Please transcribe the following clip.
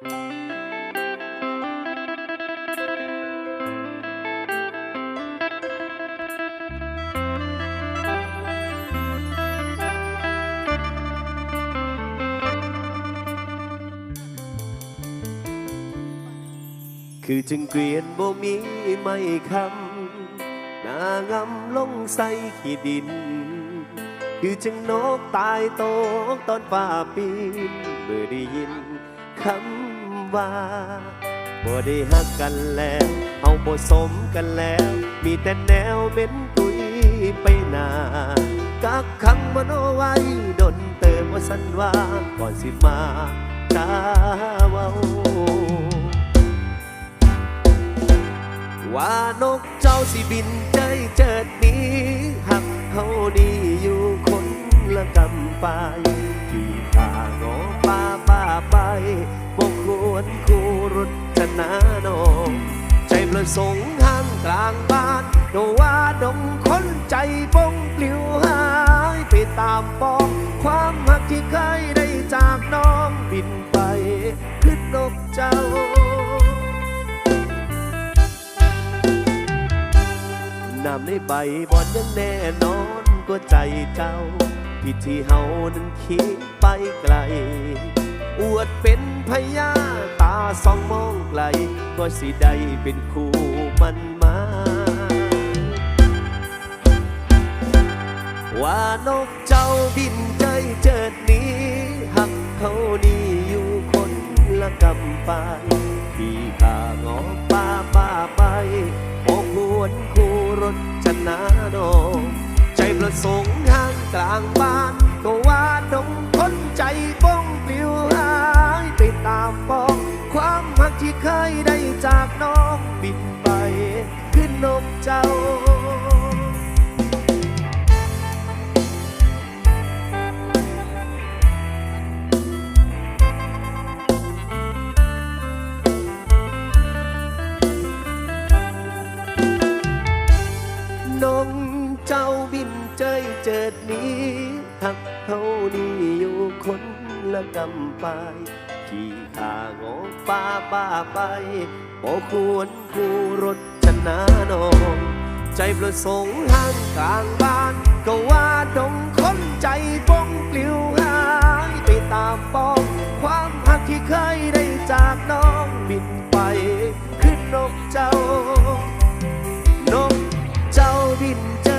คือจึงเกวียนบ่มีไม่คำ นางำลงใส่ขี้ดิน คือจึงนกตายโตกตอนฟ้าปีนเมื่อได้ยินคำ ว่าบ่ได้หักกันแล้วเอาบ่สมกันแล้ว มีแต่แนวเป็นตุยไปหนากักขังมโนไว้ดนเติมว่าสันว่าก่อนสิมาตาเว้าว่านกเจ้าสิบินใจเจิดหนี้หักเฮาดีอยู่คนละกำไปขี่ขางอป้าป้าไปบกค วรคู่รุจนาโนใจประสงค์ห้างกลางบ้านโนว่าดงคนใจปงปลิวหายไปตามปองความหักที่เคยได้จากน้องบินไปขึ้นนกเจ้าน้ำในใบบอนยังแน่นอนกว่าใจเจ้าที่ที่เฮานั้นคิดไปไกล อวดเป็นพญาตาสองมองไกล ก็สิได้เป็นคู่มันมา ว่านกเจ้าบินใจเจิดหนี้หักเขานี่อยู่คนละกำไปพี่ข้างอป้าป้าไปบอกควรคู่รถชนะนองใจประสงค์ห้างกลางบ้านก็ว่าดงคนใจ ยเจิดนี้ทักเท่านี่อยู่คนละกำปายขี่ขาโงอป้าป้าไปบ่ควรคู่รถชนะนองใจประสงค์ห้างกลางบ้าน ก็ว่าดงคนใจป้องปลิวหายไปตามปอง ความหักที่เคยได้จากน้องบินไป ขึ้นนกเจ้านกเจ้าบินเจ้